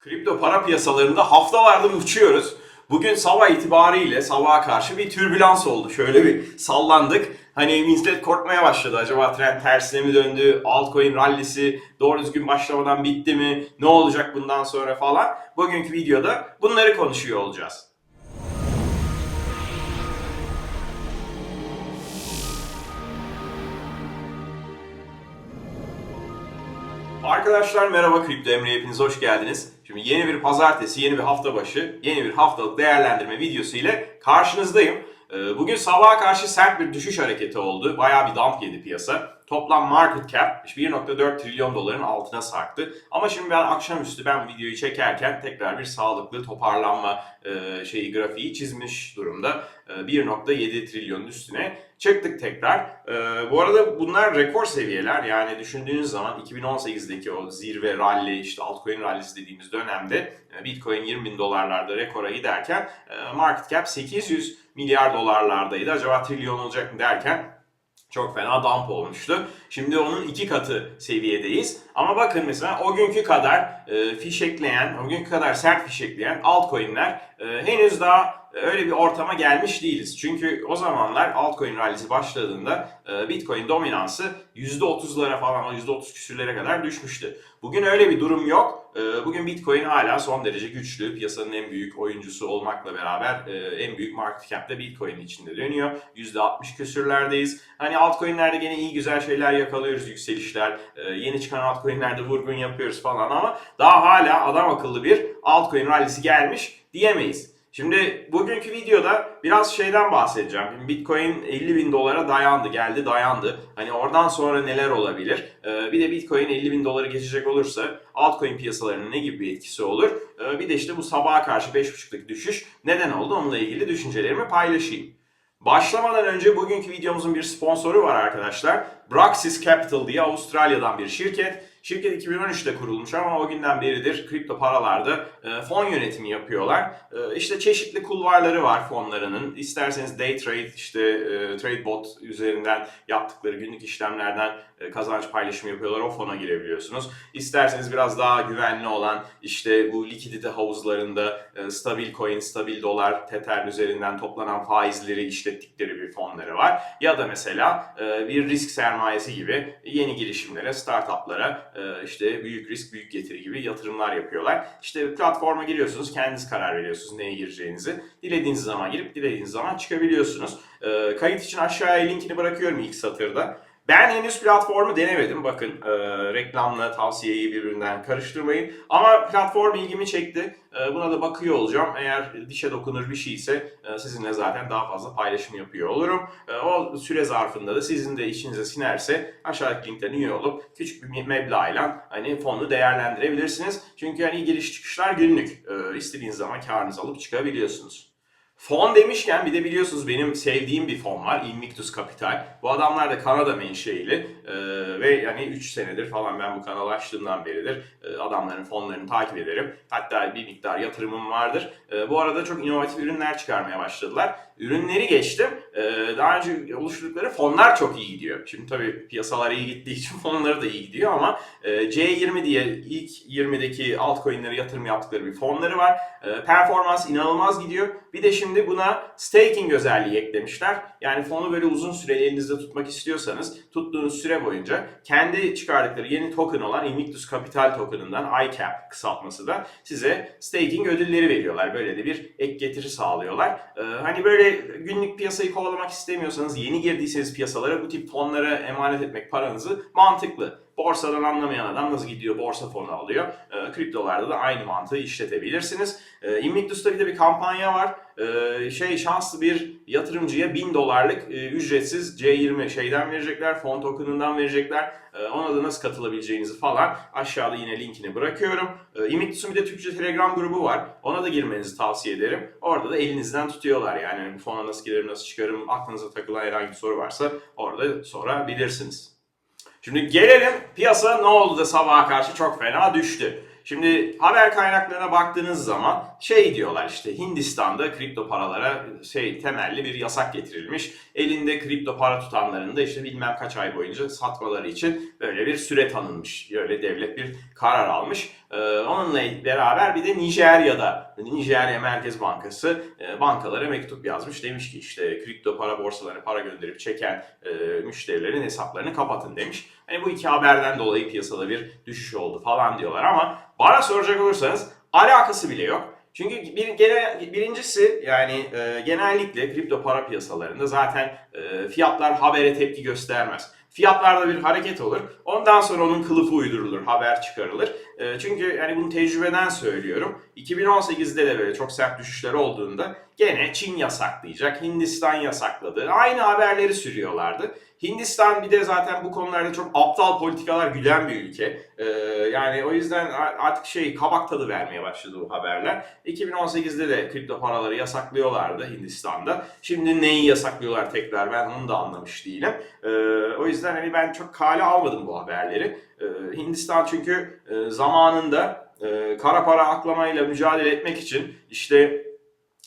Kripto para piyasalarında haftalardır uçuyoruz. Bugün sabah itibariyle sabaha karşı bir türbülans oldu. Şöyle bir sallandık. Hani millet korkmaya başladı. Acaba trend tersine mi döndü? Altcoin rallisi doğru düzgün başlamadan bitti mi? Ne olacak bundan sonra falan? Bugünkü videoda bunları konuşuyor olacağız. Arkadaşlar merhaba Kripto Emre hepiniz hoş geldiniz. Şimdi yeni bir pazartesi, yeni bir hafta başı, yeni bir haftalık değerlendirme videosu ile karşınızdayım. Ee, Bugün sabaha karşı sert bir düşüş hareketi oldu. Bayağı bir dump yedi piyasa. Toplam market cap 1.4 trilyon doların altına sarktı. Ama şimdi ben akşamüstü ben videoyu çekerken tekrar bir sağlıklı toparlanma e, şeyi grafiği çizmiş durumda. E, 1.7 trilyonun üstüne çıktık tekrar. E, bu arada bunlar rekor seviyeler. Yani düşündüğünüz zaman 2018'deki o zirve rally işte altcoin rallisi dediğimiz dönemde e, Bitcoin 20 bin dolarlarda rekora giderken e, market cap 800 milyar dolarlardaydı. Acaba trilyon olacak mı derken çok fena dump olmuştu. Şimdi onun iki katı seviyedeyiz. Ama bakın mesela o günkü kadar e, fişekleyen, o günkü kadar sert fişekleyen altcoin'ler e, henüz daha öyle bir ortama gelmiş değiliz. Çünkü o zamanlar altcoin rallisi başladığında e, Bitcoin dominansı %30'lara falan, o %30 küsürlere kadar düşmüştü. Bugün öyle bir durum yok. E, Bugün Bitcoin hala son derece güçlü. Piyasanın en büyük oyuncusu olmakla beraber e, en büyük market cap'te Bitcoin içinde dönüyor. %60 küsürlerdeyiz. Hani altcoin'lerde gene iyi güzel şeyler yakalıyoruz, yükselişler. Yeni çıkan altcoin'lerde vurgun yapıyoruz falan ama daha hala adam akıllı bir altcoin rallisi gelmiş diyemeyiz. Şimdi bugünkü videoda biraz şeyden bahsedeceğim. Bitcoin 50 bin dolara dayandı, geldi dayandı. Hani oradan sonra neler olabilir? Ee, bir de Bitcoin 50 bin doları geçecek olursa altcoin piyasalarının ne gibi bir etkisi olur? Ee, bir de işte bu sabaha karşı 5.5'lık düşüş neden oldu? Onunla ilgili düşüncelerimi paylaşayım. Başlamadan önce bugünkü videomuzun bir sponsoru var arkadaşlar. Braxis Capital diye Avustralya'dan bir şirket. Şirket 2013'te kurulmuş ama o günden beridir kripto paralarda e, fon yönetimi yapıyorlar. E, işte çeşitli kulvarları var fonlarının. İsterseniz day trade işte e, trade bot üzerinden yaptıkları günlük işlemlerden kazanç paylaşımı yapıyorlar. O fona girebiliyorsunuz. İsterseniz biraz daha güvenli olan işte bu likidite havuzlarında e, stabil coin, stabil dolar, tether üzerinden toplanan faizleri işlettikleri bir fonları var. Ya da mesela e, bir risk sermayesi gibi yeni girişimlere, startuplara e, işte büyük risk, büyük getiri gibi yatırımlar yapıyorlar. İşte platforma giriyorsunuz, kendiniz karar veriyorsunuz neye gireceğinizi. Dilediğiniz zaman girip dilediğiniz zaman çıkabiliyorsunuz. E, Kayıt için aşağıya linkini bırakıyorum ilk satırda. Ben henüz platformu denemedim. Bakın e, reklamla tavsiyeyi birbirinden karıştırmayın. Ama platform ilgimi çekti. E, buna da bakıyor olacağım. Eğer dişe dokunur bir şeyse e, sizinle zaten daha fazla paylaşım yapıyor olurum. E, o süre zarfında da sizin de işinize sinerse aşağıdaki linkten üye olup küçük bir meblağıyla hani fonu değerlendirebilirsiniz. Çünkü hani giriş çıkışlar günlük. E, istediğiniz zaman karınızı alıp çıkabiliyorsunuz. Fon demişken bir de biliyorsunuz benim sevdiğim bir fon var. Invictus Capital. Bu adamlar da Kanada menşeili ee, ve yani 3 senedir falan ben bu kanalı açtığımdan beridir e, adamların fonlarını takip ederim. Hatta bir miktar yatırımım vardır. E, bu arada çok inovatif ürünler çıkarmaya başladılar. Ürünleri geçtim. E, daha önce oluşturdukları fonlar çok iyi gidiyor. Şimdi tabii piyasalar iyi gittiği için fonları da iyi gidiyor ama e, C20 diye ilk 20'deki altcoin'lere yatırım yaptıkları bir fonları var. E, performans inanılmaz gidiyor. Bir de şimdi buna staking özelliği eklemişler. Yani fonu böyle uzun süre elinizde tutmak istiyorsanız tuttuğunuz süre boyunca kendi çıkardıkları yeni token olan Invictus Capital token'ından ICAP kısaltması da size staking ödülleri veriyorlar. Böyle de bir ek getiri sağlıyorlar. Ee, hani böyle günlük piyasayı kovalamak istemiyorsanız yeni girdiyseniz piyasalara bu tip fonlara emanet etmek paranızı mantıklı. Borsadan anlamayan adam nasıl gidiyor borsa fonu alıyor. E, kriptolarda da aynı mantığı işletebilirsiniz. E, Invictus'ta bir de bir kampanya var. E, şey şanslı bir yatırımcıya 1000 dolarlık e, ücretsiz C20 şeyden verecekler. Fon token'ından verecekler. E, ona da nasıl katılabileceğinizi falan aşağıda yine linkini bırakıyorum. E, Invictus'un bir de Türkçe Telegram grubu var. Ona da girmenizi tavsiye ederim. Orada da elinizden tutuyorlar yani. Bu fona nasıl girerim, nasıl çıkarım, aklınıza takılan herhangi bir soru varsa orada sorabilirsiniz. Şimdi gelelim piyasa ne oldu da sabaha karşı çok fena düştü. Şimdi haber kaynaklarına baktığınız zaman şey diyorlar işte Hindistan'da kripto paralara şey temelli bir yasak getirilmiş. Elinde kripto para tutanların da işte bilmem kaç ay boyunca satmaları için böyle bir süre tanınmış. Böyle devlet bir karar almış. Ee, onunla beraber bir de Nijerya'da Nijerya Merkez Bankası e, bankalara mektup yazmış. Demiş ki işte kripto para borsalarına para gönderip çeken e, müşterilerin hesaplarını kapatın demiş. Hani bu iki haberden dolayı piyasada bir düşüş oldu falan diyorlar ama bana soracak olursanız alakası bile yok. Çünkü bir, gene, birincisi yani e, genellikle kripto para piyasalarında zaten e, fiyatlar habere tepki göstermez. Fiyatlarda bir hareket olur. Ondan sonra onun kılıfı uydurulur, haber çıkarılır. E, çünkü yani bunu tecrübeden söylüyorum. 2018'de de böyle çok sert düşüşler olduğunda gene Çin yasaklayacak, Hindistan yasakladı. Aynı haberleri sürüyorlardı. Hindistan bir de zaten bu konularda çok aptal politikalar güden bir ülke. Ee, yani o yüzden artık şey kabak tadı vermeye başladı bu haberler. 2018'de de kripto paraları yasaklıyorlardı Hindistan'da. Şimdi neyi yasaklıyorlar tekrar ben onu da anlamış değilim. Ee, o yüzden hani ben çok kale almadım bu haberleri. Ee, Hindistan çünkü e, zamanında e, kara para aklamayla mücadele etmek için işte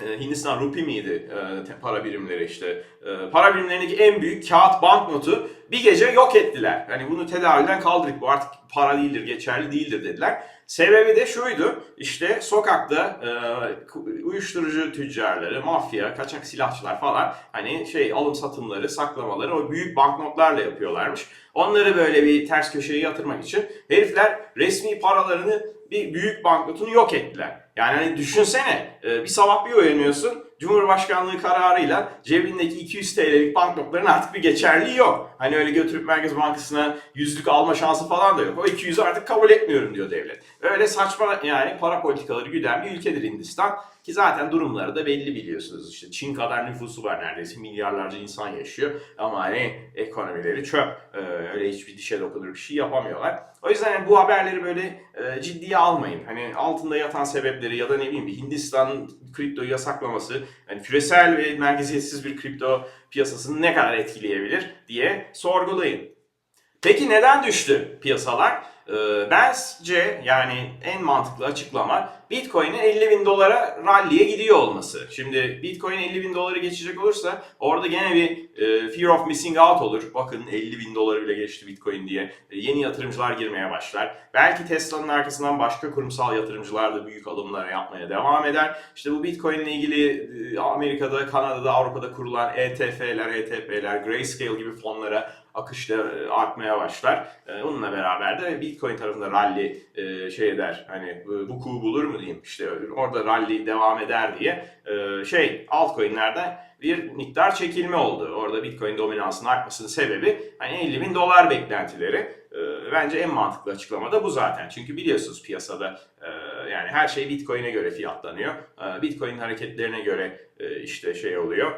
Hindistan rupi miydi e, para birimleri işte. E, para birimlerindeki en büyük kağıt banknotu bir gece yok ettiler. Hani bunu tedavülden kaldırdık bu artık para değildir, geçerli değildir dediler. Sebebi de şuydu işte sokakta e, uyuşturucu tüccarları, mafya, kaçak silahçılar falan hani şey alım satımları, saklamaları o büyük banknotlarla yapıyorlarmış. Onları böyle bir ters köşeye yatırmak için herifler resmi paralarını bir büyük banknotunu yok ettiler. Yani hani düşünsene bir sabah bir uyanıyorsun Cumhurbaşkanlığı kararıyla cebindeki 200 TL'lik banknotların artık bir geçerliği yok. Hani öyle götürüp Merkez Bankası'na yüzlük alma şansı falan da yok. O 200'ü artık kabul etmiyorum diyor devlet. Öyle saçma yani para politikaları güden bir ülkedir Hindistan. Ki zaten durumları da belli biliyorsunuz. İşte Çin kadar nüfusu var neredeyse. Milyarlarca insan yaşıyor. Ama hani ekonomileri çöp. Ee, öyle hiçbir dişe dokunur bir şey yapamıyorlar. O yüzden yani bu haberleri böyle e, ciddiye almayın. Hani altında yatan sebepleri ya da ne bileyim Hindistan kriptoyu yasaklaması yani küresel ve merkeziyetsiz bir kripto piyasasını ne kadar etkileyebilir diye sorgulayın. Peki neden düştü piyasalar? Ee, bence yani en mantıklı açıklama Bitcoin'in 50 bin dolara rally'e gidiyor olması. Şimdi Bitcoin 50 bin doları geçecek olursa orada gene bir e, fear of missing out olur. Bakın 50 bin doları bile geçti Bitcoin diye. E, yeni yatırımcılar girmeye başlar. Belki Tesla'nın arkasından başka kurumsal yatırımcılar da büyük alımlar yapmaya devam eder. İşte bu Bitcoin ile ilgili e, Amerika'da, Kanada'da, Avrupa'da kurulan ETF'ler, ETP'ler, Grayscale gibi fonlara akış da e, artmaya başlar. E, Onunla beraber de Bitcoin tarafında rally e, şey eder hani bu kuğu bulur mu diyeyim işte orada rally devam eder diye şey altcoin'lerden bir miktar çekilme oldu. Orada Bitcoin dominansının artmasının sebebi hani 50 bin dolar beklentileri. Bence en mantıklı açıklama da bu zaten. Çünkü biliyorsunuz piyasada yani her şey Bitcoin'e göre fiyatlanıyor. Bitcoin hareketlerine göre işte şey oluyor,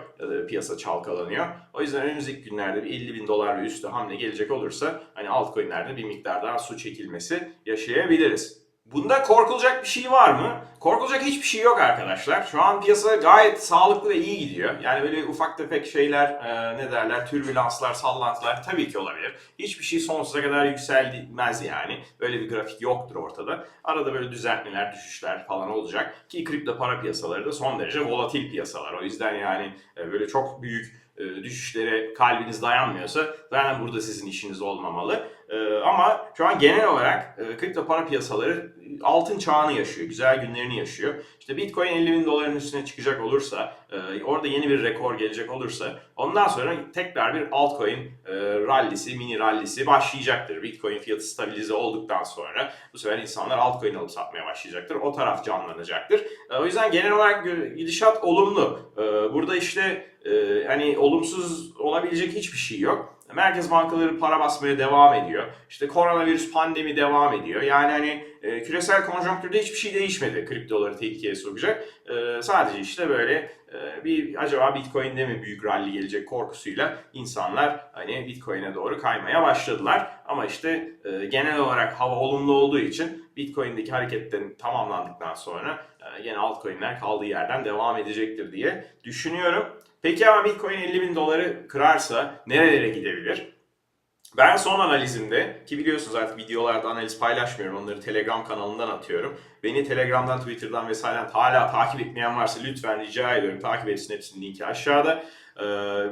piyasa çalkalanıyor. O yüzden önümüzdeki günlerde bir 50 bin dolar ve üstü hamle gelecek olursa hani altcoin'lerde bir miktar daha su çekilmesi yaşayabiliriz. Bunda korkulacak bir şey var mı? Korkulacak hiçbir şey yok arkadaşlar. Şu an piyasa gayet sağlıklı ve iyi gidiyor. Yani böyle ufak tefek şeyler e, ne derler türbülanslar, sallantılar tabii ki olabilir. Hiçbir şey sonsuza kadar yükselmez yani. Öyle bir grafik yoktur ortada. Arada böyle düzeltmeler, düşüşler falan olacak. Ki kripto para piyasaları da son derece volatil piyasalar. O yüzden yani e, böyle çok büyük e, düşüşlere kalbiniz dayanmıyorsa zaten burada sizin işiniz olmamalı. E, ama şu an genel olarak e, kripto para piyasaları altın çağını yaşıyor, güzel günlerini yaşıyor. İşte Bitcoin 50 bin doların üstüne çıkacak olursa, orada yeni bir rekor gelecek olursa ondan sonra tekrar bir altcoin rallisi, mini rallisi başlayacaktır. Bitcoin fiyatı stabilize olduktan sonra bu sefer insanlar altcoin alıp satmaya başlayacaktır. O taraf canlanacaktır. O yüzden genel olarak gidişat olumlu. Burada işte hani olumsuz olabilecek hiçbir şey yok. Merkez bankaları para basmaya devam ediyor. İşte koronavirüs pandemi devam ediyor. Yani hani e, küresel konjonktürde hiçbir şey değişmedi kriptoları tehlikeye sokacak. E, sadece işte böyle e, bir acaba Bitcoin'de mi büyük rally gelecek korkusuyla insanlar hani Bitcoin'e doğru kaymaya başladılar. Ama işte e, genel olarak hava olumlu olduğu için Bitcoin'deki hareketlerin tamamlandıktan sonra e, yine altcoin'ler kaldığı yerden devam edecektir diye düşünüyorum. Peki ama Bitcoin 50 bin doları kırarsa nerelere gidebilir? Ben son analizimde ki biliyorsunuz artık videolarda analiz paylaşmıyorum onları Telegram kanalından atıyorum. Beni Telegram'dan, Twitter'dan vesaireden hala takip etmeyen varsa lütfen rica ediyorum takip etsin hepsinin linki aşağıda. Ee,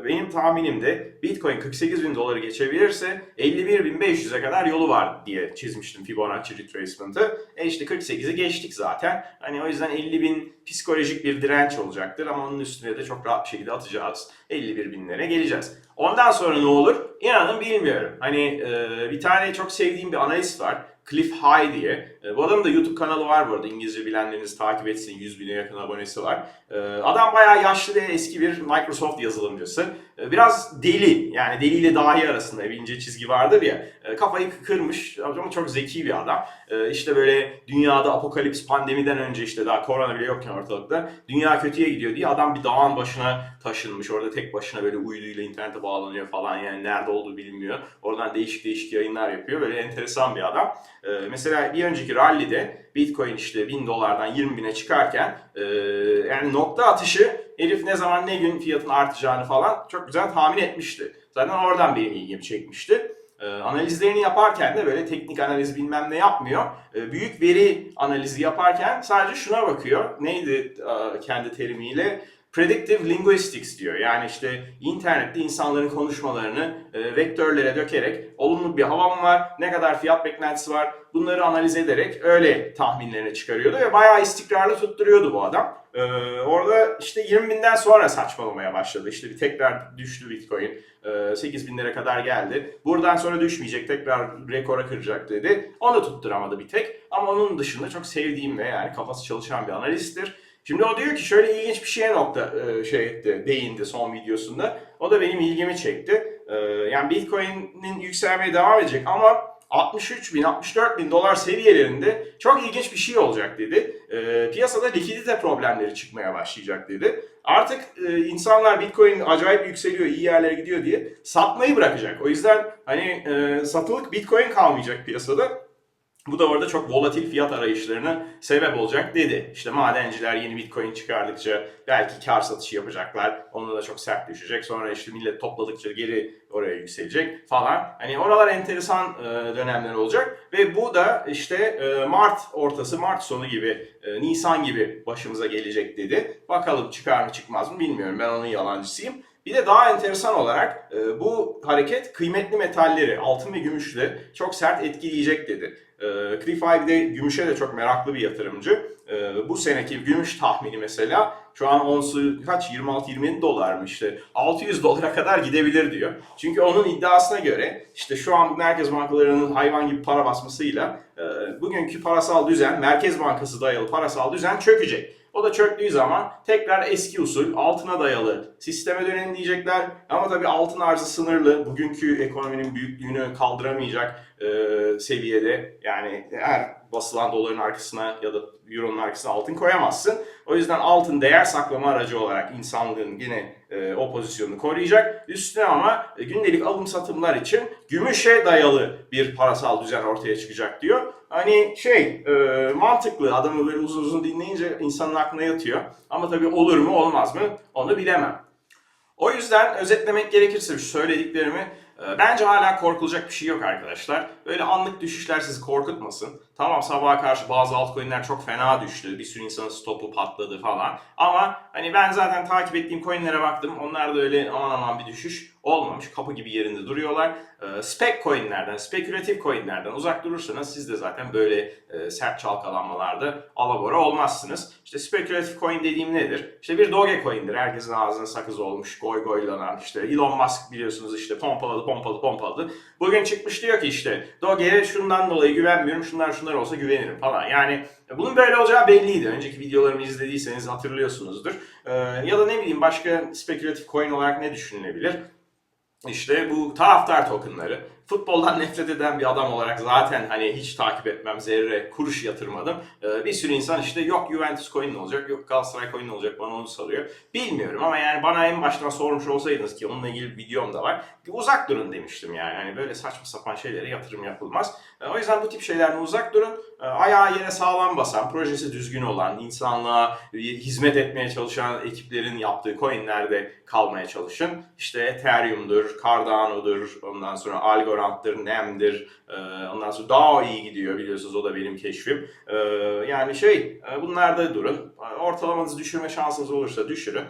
benim tahminim de Bitcoin 48 bin doları geçebilirse 51.500'e kadar yolu var diye çizmiştim Fibonacci retracement'ı. E işte 48'i geçtik zaten. Hani o yüzden 50 bin psikolojik bir direnç olacaktır ama onun üstüne de çok rahat bir şekilde atacağız. 51 binlere geleceğiz. Ondan sonra ne olur? İnanın bilmiyorum. Hani e, bir tane çok sevdiğim bir analist var. Cliff High diye. E, bu adamın da YouTube kanalı var bu arada. İngilizce bilenleriniz takip etsin. 100 bine yakın abonesi var. E, adam bayağı yaşlı ve eski bir Microsoft yazılımcısı. E, biraz deli. Yani deliyle dahi arasında bir ince çizgi vardır ya. Kafayı kırmış ama çok zeki bir adam. İşte böyle dünyada apokalips pandemiden önce işte daha korona bile yokken ortalıkta dünya kötüye gidiyor diye adam bir dağın başına taşınmış. Orada tek başına böyle uyduyla internete bağlanıyor falan yani nerede olduğu bilinmiyor. Oradan değişik değişik yayınlar yapıyor. Böyle enteresan bir adam. Mesela bir önceki rally'de Bitcoin işte 1000 dolardan 20 bine çıkarken e, yani nokta atışı herif ne zaman ne gün fiyatın artacağını falan çok güzel tahmin etmişti. Zaten oradan benim ilgimi çekmişti. E, analizlerini yaparken de böyle teknik analiz bilmem ne yapmıyor. E, büyük veri analizi yaparken sadece şuna bakıyor. Neydi e, kendi terimiyle? Predictive Linguistics diyor. Yani işte internette insanların konuşmalarını e, vektörlere dökerek olumlu bir hava mı var, ne kadar fiyat beklentisi var bunları analiz ederek öyle tahminlerini çıkarıyordu ve bayağı istikrarlı tutturuyordu bu adam. E, orada işte 20 binden sonra saçmalamaya başladı. İşte bir tekrar düştü Bitcoin. E, 8 binlere kadar geldi. Buradan sonra düşmeyecek tekrar rekora kıracak dedi. Onu tutturamadı bir tek. Ama onun dışında çok sevdiğim ve yani kafası çalışan bir analisttir. Şimdi o diyor ki şöyle ilginç bir şeye nokta e, şey etti, değindi son videosunda. O da benim ilgimi çekti. E, yani Bitcoin'in yükselmeye devam edecek ama 63 bin, 64 bin dolar seviyelerinde çok ilginç bir şey olacak dedi. E, piyasada likidite problemleri çıkmaya başlayacak dedi. Artık insanlar Bitcoin acayip yükseliyor, iyi yerlere gidiyor diye satmayı bırakacak. O yüzden hani satılık Bitcoin kalmayacak piyasada. Bu da orada çok volatil fiyat arayışlarına sebep olacak dedi. İşte madenciler yeni bitcoin çıkardıkça belki kar satışı yapacaklar. Onda da çok sert düşecek. Sonra işte millet topladıkça geri oraya yükselecek falan. Hani oralar enteresan e, dönemler olacak. Ve bu da işte e, Mart ortası, Mart sonu gibi, e, Nisan gibi başımıza gelecek dedi. Bakalım çıkar mı çıkmaz mı bilmiyorum. Ben onun yalancısıyım. Bir de daha enteresan olarak bu hareket kıymetli metalleri, altın ve gümüşle çok sert etkileyecek dedi. E, Cliff de gümüşe de çok meraklı bir yatırımcı. E, bu seneki gümüş tahmini mesela şu an onsu kaç 26-27 dolar mı işte 600 dolara kadar gidebilir diyor. Çünkü onun iddiasına göre işte şu an merkez bankalarının hayvan gibi para basmasıyla e, bugünkü parasal düzen merkez bankası dayalı parasal düzen çökecek. O da çöktüğü zaman tekrar eski usul altına dayalı sisteme dönelim diyecekler. Ama tabii altın arzı sınırlı. Bugünkü ekonominin büyüklüğünü kaldıramayacak e, seviyede. Yani her basılan doların arkasına ya da euronun arkasına altın koyamazsın. O yüzden altın değer saklama aracı olarak insanlığın yine e, o pozisyonunu koruyacak. Üstüne ama e, gündelik alım satımlar için gümüşe dayalı bir parasal düzen ortaya çıkacak diyor. Hani şey e, mantıklı adamı böyle uzun uzun dinleyince insanın aklına yatıyor. Ama tabii olur mu olmaz mı onu bilemem. O yüzden özetlemek gerekirse söylediklerimi e, bence hala korkulacak bir şey yok arkadaşlar. Böyle anlık düşüşler sizi korkutmasın. Tamam sabaha karşı bazı altcoin'ler çok fena düştü. Bir sürü insanın stopu patladı falan. Ama hani ben zaten takip ettiğim coin'lere baktım. Onlar da öyle aman aman bir düşüş olmamış. Kapı gibi yerinde duruyorlar. E, spec coin'lerden, spekülatif coin'lerden uzak durursanız siz de zaten böyle e, sert çalkalanmalarda alabora olmazsınız. İşte spekülatif coin dediğim nedir? İşte bir doge coin'dir. Herkesin ağzına sakız olmuş, goy goylanan. işte Elon Musk biliyorsunuz işte pompaladı, pompaladı, pompaladı. Bugün çıkmış diyor ki işte Doge'ye şundan dolayı güvenmiyorum, şunlar şunlar olsa güvenirim falan. Yani bunun böyle olacağı belliydi. Önceki videolarımı izlediyseniz hatırlıyorsunuzdur. Ee, ya da ne bileyim başka spekülatif coin olarak ne düşünülebilir? İşte bu taraftar tokenları. Futboldan nefret eden bir adam olarak zaten hani hiç takip etmem, zerre kuruş yatırmadım. Ee, bir sürü insan işte yok Juventus coin ne olacak, yok Galatasaray coin ne olacak bana onu soruyor. Bilmiyorum ama yani bana en baştan sormuş olsaydınız ki onunla ilgili bir videom da var. Uzak durun demiştim yani. Hani böyle saçma sapan şeylere yatırım yapılmaz. Ee, o yüzden bu tip şeylerden uzak durun. Ee, ayağı yere sağlam basan, projesi düzgün olan, insanlığa hizmet etmeye çalışan ekiplerin yaptığı coinlerde kalmaya çalışın. İşte Ethereum'dur, Cardano'dur, ondan sonra Algorand Valorant'tır, NEM'dir. Ee, ondan sonra daha iyi gidiyor biliyorsunuz o da benim keşfim. Ee, yani şey e, bunlarda durun. Ortalamanızı düşürme şansınız olursa düşürün.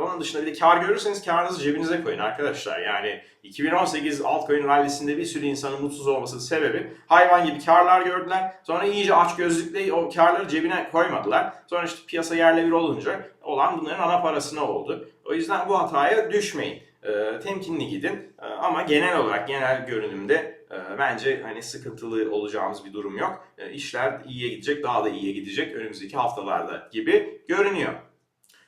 Onun dışında bir de kar görürseniz karınızı cebinize koyun arkadaşlar. Yani 2018 altcoin rallisinde bir sürü insanın mutsuz olmasının sebebi hayvan gibi karlar gördüler. Sonra iyice aç gözlükle o karları cebine koymadılar. Sonra işte piyasa yerle bir olunca olan bunların ana parasına oldu. O yüzden bu hataya düşmeyin. Ee, temkinli gidin. Ee, ama genel olarak genel görünümde e, bence hani sıkıntılı olacağımız bir durum yok. E, işler iyiye gidecek, daha da iyiye gidecek önümüzdeki haftalarda gibi görünüyor.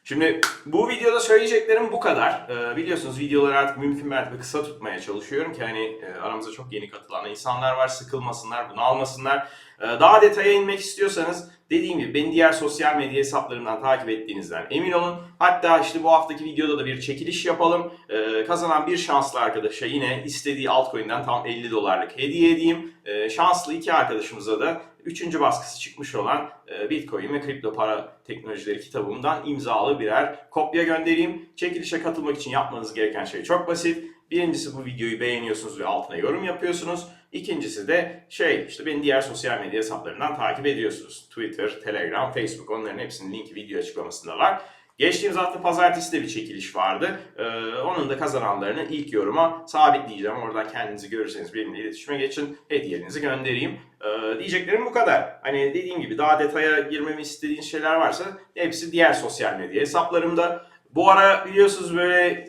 Şimdi bu videoda söyleyeceklerim bu kadar. Ee, biliyorsunuz videoları artık mümkün mertebe kısa tutmaya çalışıyorum ki hani e, aramızda çok yeni katılan insanlar var. Sıkılmasınlar, bunalmasınlar. Ee, daha detaya inmek istiyorsanız dediğim gibi beni diğer sosyal medya hesaplarımdan takip ettiğinizden emin olun. Hatta işte bu haftaki videoda da bir çekiliş yapalım. Ee, kazanan bir şanslı arkadaşa yine istediği altcoin'den tam 50 dolarlık hediye edeyim. Ee, şanslı iki arkadaşımıza da üçüncü baskısı çıkmış olan e, Bitcoin ve kripto para teknolojileri kitabımdan imzalı birer kopya göndereyim. Çekilişe katılmak için yapmanız gereken şey çok basit. Birincisi bu videoyu beğeniyorsunuz ve altına yorum yapıyorsunuz. İkincisi de şey işte beni diğer sosyal medya hesaplarından takip ediyorsunuz. Twitter, Telegram, Facebook onların hepsinin linki video açıklamasında var. Geçtiğimiz hafta pazartesi de bir çekiliş vardı. Ee, onun da kazananlarını ilk yoruma sabitleyeceğim. Oradan kendinizi görürseniz benimle iletişime geçin. Hediyenizi göndereyim. Ee, diyeceklerim bu kadar. Hani dediğim gibi daha detaya girmemi istediğiniz şeyler varsa hepsi diğer sosyal medya hesaplarımda. Bu ara biliyorsunuz böyle e,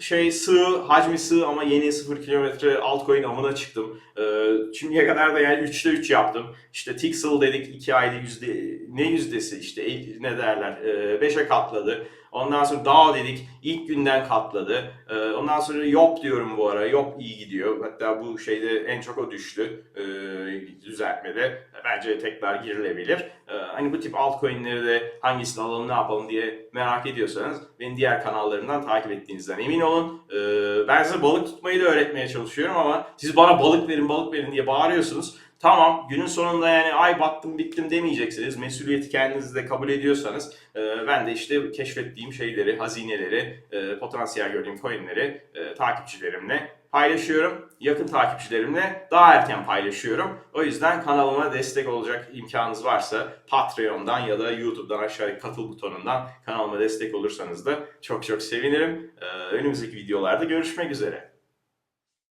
şey sığ, hacmi sığ ama yeni 0 kilometre altcoin amına çıktım. Ee, şimdiye kadar da yani 3'te 3 yaptım. İşte Tixel dedik 2 ayda yüzde, ne yüzdesi işte ne derler 5'e katladı. Ondan sonra DAO dedik ilk günden katladı. Ee, ondan sonra Yop diyorum bu ara. Yop iyi gidiyor. Hatta bu şeyde en çok o düştü ee, düzeltmede. Bence tekrar girilebilir. Ee, hani bu tip altcoin'leri de hangisini alalım ne yapalım diye merak ediyorsanız beni diğer kanallarımdan takip ettiğinizden emin olun. Ben size balık tutmayı da öğretmeye çalışıyorum ama siz bana balık verin balık verin diye bağırıyorsunuz. Tamam günün sonunda yani ay battım bittim demeyeceksiniz. Mesuliyeti kendiniz de kabul ediyorsanız e, ben de işte keşfettiğim şeyleri, hazineleri, e, potansiyel gördüğüm coinleri e, takipçilerimle paylaşıyorum. Yakın takipçilerimle daha erken paylaşıyorum. O yüzden kanalıma destek olacak imkanınız varsa Patreon'dan ya da YouTube'dan aşağıdaki katıl butonundan kanalıma destek olursanız da çok çok sevinirim. E, önümüzdeki videolarda görüşmek üzere.